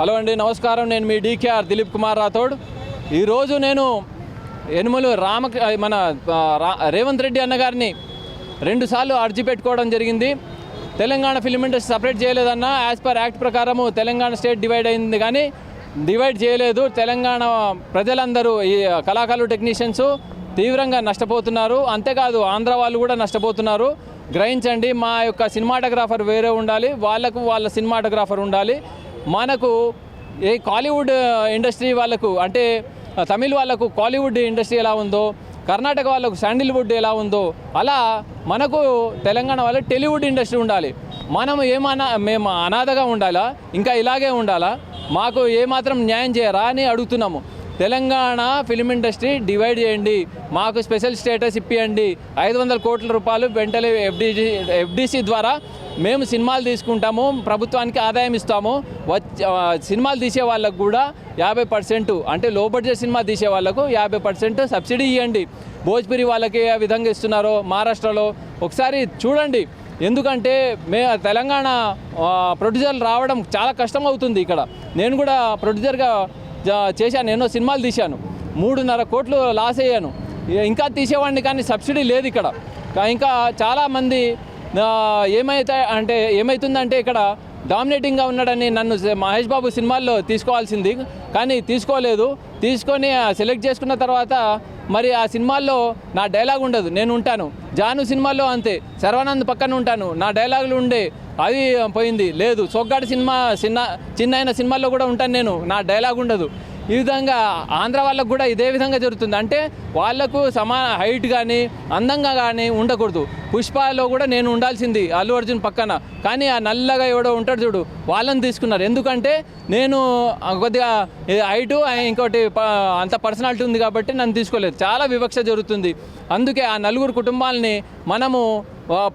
Hello అండి నమస్కారం. నేను మీ డీకేఆర్ దిలీప్ కుమార్ రాథోడ్. ఈరోజు నేను యనుమలు రామ మన రా- రేవంత్ రెడ్డి అన్నగారిని రెండుసార్లు అర్జీ పెట్టుకోవడం జరిగింది. తెలంగాణ ఫిలిం ఇండస్ట్రీ సపరేట్ చేయలేదన్న యాజ్ పర్ యాక్ట్ ప్రకారము తెలంగాణ స్టేట్ డివైడ్ అయింది కానీ డివైడ్ చేయలేదు. తెలంగాణ ప్రజలందరూ ఈ కళాకారులు టెక్నీషియన్స్ తీవ్రంగా నష్టపోతున్నారు. అంతేకాదు ఆంధ్ర వాళ్ళు కూడా నష్టపోతున్నారు. గ్రహించండి మా యొక్క సినిమాటోగ్రాఫర్ వేరే ఉండాలి వాళ్ళకు వాళ్ళ సినిమాటోగ్రాఫర్ ఉండాలి. మనకు ఏ కాలీవుడ్ ఇండస్ట్రీ వాళ్ళకు అంటే తమిళ్ వాళ్ళకు కాలీవుడ్ ఇండస్ట్రీ ఎలా ఉందో కర్ణాటక వాళ్ళకు శాండిల్వుడ్ ఎలా ఉందో అలా మనకు తెలంగాణ వాళ్ళ టెలీవుడ్ ఇండస్ట్రీ ఉండాలి. మనం ఏమన్నా మేము అనాథగా ఉండాలా? ఇంకా ఇలాగే ఉండాలా? మాకు ఏమాత్రం న్యాయం చేయరా అని అడుగుతున్నాము. తెలంగాణ ఫిలిం ఇండస్ట్రీ డివైడ్ చేయండి. మాకు స్పెషల్ స్టేటస్ ఇప్పియండి. ఐదు వందల కోట్ల రూపాయలు వెంటనే ఎఫ్డిజి ఎఫ్డిసి ద్వారా మేము సినిమాలు తీసుకుంటాము ప్రభుత్వానికి ఆదాయం ఇస్తాము. సినిమాలు తీసే వాళ్ళకు కూడా యాభై పర్సెంట్ అంటే లో బడ్జెట్ సినిమా తీసే వాళ్ళకు యాభై పర్సెంట్ సబ్సిడీ ఇవ్వండి భోజ్పురి వాళ్ళకి ఏ విధంగా ఇస్తున్నారో మహారాష్ట్రలో ఒకసారి చూడండి. ఎందుకంటే మే తెలంగాణ ప్రొడ్యూసర్లు రావడం చాలా కష్టం అవుతుంది ఇక్కడ. నేను కూడా ప్రొడ్యూసర్గా చేశాను ఎన్నో సినిమాలు తీశాను. మూడున్నర కోట్లు లాస్ అయ్యాను. ఇంకా తీసేవాడిని కానీ సబ్సిడీ లేదు ఇక్కడ. ఇంకా చాలామంది ఏమైతే అంటే ఏమవుతుందంటే ఇక్కడ డామినేటింగ్గా ఉన్నాడని నన్ను మహేష్ బాబు సినిమాల్లో తీసుకోవాల్సింది. కానీ తీసుకోలేదు. తీసుకొని సెలెక్ట్ చేసుకున్న తర్వాత మరి ఆ సినిమాల్లో నా డైలాగ్ ఉండదు. నేను ఉంటాను. జాను సినిమాల్లో అంతే. శర్వానంద్ పక్కన ఉంటాను. నా డైలాగులు ఉండే. అది పోయింది. లేదు. సొగ్గాడి సినిమా చిన్న చిన్న అయిన సినిమాల్లో కూడా ఉంటాను నేను. నా డైలాగ్ ఉండదు. ఈ విధంగా ఆంధ్ర వాళ్ళకు కూడా ఇదే విధంగా జరుగుతుంది. అంటే వాళ్ళకు సమాన హైట్ కానీ అందంగా కానీ ఉండకూడదు. పుష్పాలో కూడా నేను ఉండాల్సింది అల్లు అర్జున్ పక్కన. కానీ ఆ నల్లగా ఎవడో ఉంటాడు చూడు వాళ్ళని తీసుకున్నారు. ఎందుకంటే నేను కొద్దిగా హైటు ఇంకోటి ప- అంత పర్సనాలిటీ ఉంది కాబట్టి నన్ను తీసుకోలేదు. చాలా వివక్ష జరుగుతుంది. అందుకే ఆ నలుగురు కుటుంబాలని మనము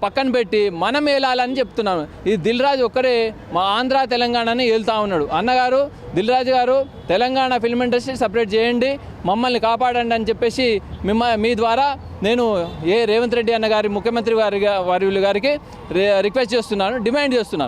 పక్కన పెట్టి మనం ఏలాలని చెప్తున్నాను. ఈ దిల్ రాజు ఒక్కరే మా ఆంధ్ర తెలంగాణని ఏలుతా ఉన్నాడు. అన్నగారు దిల్ రాజు గారు తెలంగాణ ఫిల్మ్ ఇండస్ట్రీ సపరేట్ చేయండి మమ్మల్ని కాపాడండి అని చెప్పేసి మిమ్మ మీ ద్వారా నేను ఏ రేవంత్ రెడ్డి అన్న గారి ముఖ్యమంత్రి వారి వారి గారికి రిక్వెస్ట్ చేస్తున్నాను డిమాండ్ చేస్తున్నాను.